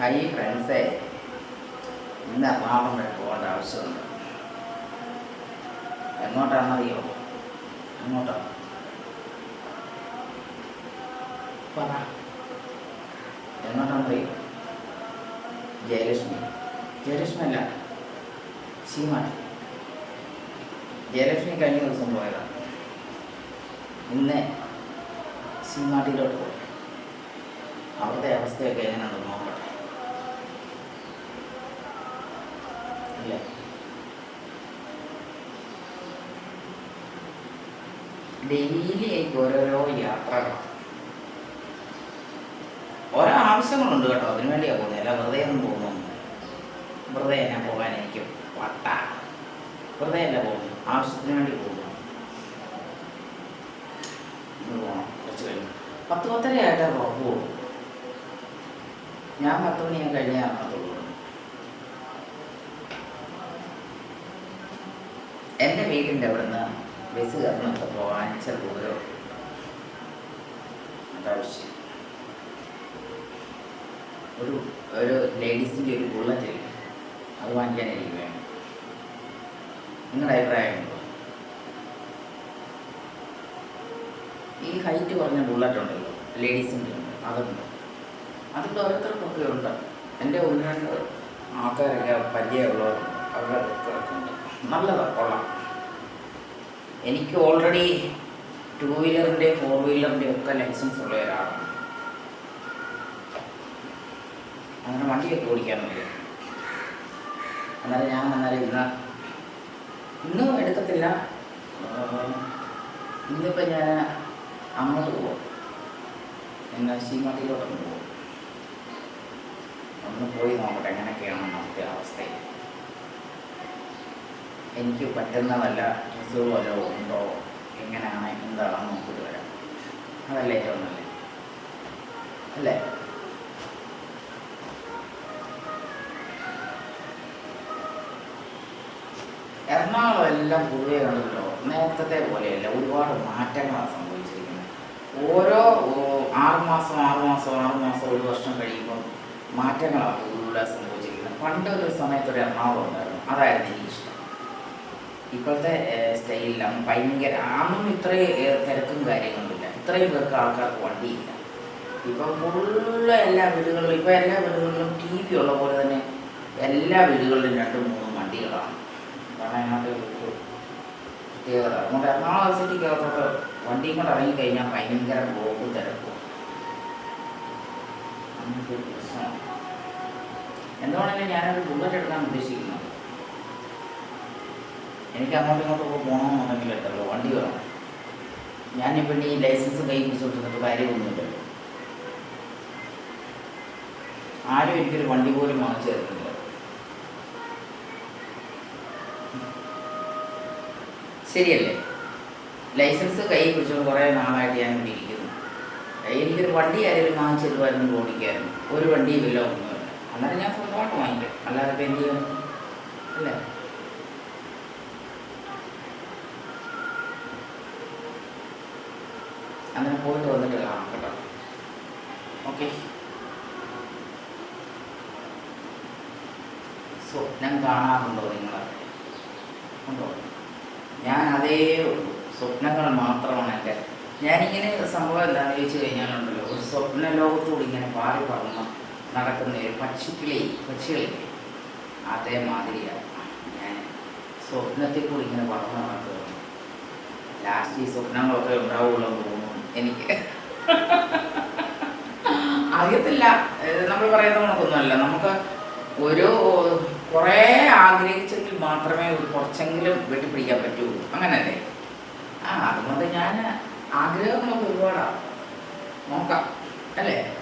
High ഫ്രണ്ട്സേ ഇന്ന് എറണാകുളം വരെ പോകേണ്ട ആവശ്യമുണ്ട്. എങ്ങോട്ടാണെന്നറിയോ? എങ്ങോട്ടാണ് പറ. എങ്ങോട്ടാണെന്നറിയോ? ജയലക്ഷ്മി. ജയലക്ഷ്മി അല്ല ശീമാട്ടി ജയലക്ഷ്മി കഴിഞ്ഞ ദിവസം പോയതാണ് ഇന്ന് സീമാട്ടിയിലോട്ട് പോയി. അവിടുത്തെ അവസ്ഥയൊക്കെ എങ്ങനെയുണ്ടെന്ന് നോക്കട്ടെ അല്ലേ? ഡെയിലി എനിക്ക് ഓരോരോ യാത്രകൾ. ഓരോ ആവശ്യങ്ങളുണ്ട് കേട്ടോ അതിനു വേണ്ടിയാണ് പോകുന്നത്. അല്ല വെറുതെ ഒന്നും പോകുന്നു വെറുതെ തന്നെ പോകാൻ എനിക്ക് വട്ട. വെറുതെ അല്ല പോകുന്നു ആവശ്യത്തിന് വേണ്ടി പോകുന്നു പോകണം കുറച്ച് കഴിഞ്ഞു. പത്ത് പത്തരയായിട്ടേ പോകുള്ളൂ ഞാൻ പത്ത് മണിയാൻ കഴിഞ്ഞേ ഇറങ്ങത്തുള്ളൂ എന്റെ വീടിന്റെ അവിടുന്ന് ബസ് കയറുന്നൊക്കെ പോകാൻ ഇച്ചിരി അതാവശ്യം ഒരു ഒരു ലേഡീസിന്റെ ഒരു ബുള്ളറ്റ് അത് വാങ്ങിക്കാൻ എനിക്ക് വേണം. നിങ്ങളുടെ അഭിപ്രായം ഉണ്ടോ ഈ ഹൈറ്റ് കുറഞ്ഞ ബുള്ളറ്റ് ഉണ്ടല്ലോ ലേഡീസിന്റെ ഉണ്ട് അതുണ്ട്? അതിന്റെ ഓരോരുത്തർക്കൊക്കെ ഉണ്ട്. എന്റെ ഒന്ന് രണ്ട് ആൾക്കാരൊക്കെ പരിചയമുള്ളവരുണ്ട്. അവരുടെ നല്ലതാണ് കൊള്ളാം. എനിക്ക് ഓൾറെഡി ടു വീലറിന്റെ ഫോർ വീലറിന്റെ ഒക്കെ ലൈസൻസ് ഉള്ള ഒരാളാണ്. അങ്ങനെ വണ്ടിയൊക്കെ ഓടിക്കാൻ വേണ്ടി ഞാൻ അന്നേരം ഇന്ന് ഇന്നും എടുക്കത്തില്ല. ഇന്നിപ്പോൾ ഞാൻ അങ്ങോട്ട് പോകും എന്നാൽ ശീമാട്ടിയിലോട്ടൊന്ന് പോകും ഒന്ന് പോയി നോക്കട്ടെ എങ്ങനെയൊക്കെയാണ് നമ്മുടെ അവസ്ഥ എനിക്ക് പറ്റുന്ന വല്ല ഡ്രസ്സ് പോലെ ഉണ്ടോ? എങ്ങനെയാണ് എന്താണെന്ന് നോക്കിയിട്ട് വരാം. അതല്ലേ ഏറ്റവും നല്ലത്. അല്ലേ? എറണാകുളം എല്ലാം പൊതുവെ കണ്ടല്ലോ നേരത്തെ പോലെയല്ല ഒരുപാട് മാറ്റങ്ങളാണ് സംഭവിച്ചിരിക്കുന്നത്. ഓരോ ആറുമാസം ആറ് മാസം ആറ് മാസം ആറ് മാസം ഒരു വർഷം കഴിയുമ്പം മാറ്റങ്ങളാണ് കൂടുതൽ സംഭവിച്ചിരിക്കുന്നത്. പണ്ട് ഒരു സമയത്ത് ഒരു എറണാകുളം ഉണ്ടായിരുന്നു. അതായിരുന്നു എനിക്കിഷ്ടം ഇപ്പോഴത്തെ സ്റ്റൈലിലും ഭയങ്കര ആന്നും ഇത്രയും തിരക്കും കാര്യങ്ങളൊന്നുമില്ല. ഇത്രയും പേർക്ക് ആൾക്കാർക്ക് വണ്ടിയില്ല. ഇപ്പം ഫുള്ള് എല്ലാ വീടുകളിലും ഇപ്പം എല്ലാ വീടുകളിലും ടി വി ഉള്ള പോലെ തന്നെ എല്ലാ വീടുകളിലും രണ്ടും മൂന്നും വണ്ടികളാണ്. കാരണം അതിനകത്ത് ഒരു പ്രത്യേകത. അതുകൊണ്ട് എറണാകുളം സിറ്റിക്കകത്തോട്ട് വണ്ടിയും കൊണ്ട് ഇറങ്ങിക്കഴിഞ്ഞാൽ ഭയങ്കര ബ്ലോക്ക് തിരക്കും. അങ്ങനത്തെ എന്തുകൊണ്ടെങ്കിലും ഞാനൊരു ബുള്ളറ്റ് എടുക്കാൻ ഉദ്ദേശിക്കുന്നത് എനിക്ക് അങ്ങോട്ടും ഇങ്ങോട്ടും ഒക്കെ പോകണമെന്നുണ്ടെങ്കിൽ കേട്ടല്ലോ വണ്ടി വേണം. ഞാനിപ്പോൾ ഈ ലൈസൻസ് കൈ പിടിച്ചോണ്ടിരുന്നിട്ട് കാര്യമൊന്നുമില്ലല്ലോ ആരും എനിക്കൊരു വണ്ടി പോലും വാങ്ങിച്ചു തരുന്നില്ല ശരിയല്ലേ? ലൈസൻസ് കൈ പിടിച്ചു കുറേ നാളായിട്ട് ഞാൻ ഇവിടെ ഇരിക്കുന്നു. എനിക്കൊരു വണ്ടി ആരെങ്കിലും വാങ്ങിച്ചു തരുമായിരുന്നു ഓടിക്കായിരുന്നു. ഒരു വണ്ടിയും ഇല്ല ഒന്നുമില്ല. അന്നേരം ഞാൻ സ്വന്തമായിട്ട് വാങ്ങിക്കാം. അല്ലാതെ ഇപ്പം എന്ത് ചെയ്യും അല്ലേ? അങ്ങനെ പോയിട്ട് വന്നിട്ട് കാണാം കേട്ടോ. ഓക്കെ സ്വപ്നം കാണാറുണ്ടോ നിങ്ങളൊക്കെ ഉണ്ടോ? ഞാൻ അതേ സ്വപ്നങ്ങൾ മാത്രമാണ് എന്റെ. ഞാനിങ്ങനെ സംഭവം എന്താണെന്ന് ചോദിച്ചു കഴിഞ്ഞാലുണ്ടല്ലോ ഒരു സ്വപ്ന ലോകത്തോട് ഇങ്ങനെ പാറി പറന്ന് നടക്കുന്ന ഒരു പക്ഷിക്കിളി പക്ഷികളില്ലേ? അതേമാതിരിയാണ് ഞാൻ സ്വപ്നത്തിൽ കൂടി ഇങ്ങനെ പറഞ്ഞു നടക്കുന്നത് ലാസ്റ്റ് ഈ സ്വപ്നങ്ങളൊക്കെ ഉണ്ടാവുള്ളൂ. എനിക്ക്. അറിയത്തില്ല. നമ്മൾ പറയുന്ന കണക്കൊന്നുമല്ല. നമുക്ക് ഒരു കുറേ ആഗ്രഹിച്ചെങ്കിൽ മാത്രമേ ഒരു കുറച്ചെങ്കിലും വെട്ടിപ്പിടിക്കാൻ പറ്റുള്ളൂ അങ്ങനല്ലേ? ആ അതുകൊണ്ട് ഞാൻ ആഗ്രഹങ്ങളൊക്കെ ഒരുപാടാണ് നോക്കാം. അല്ലേ?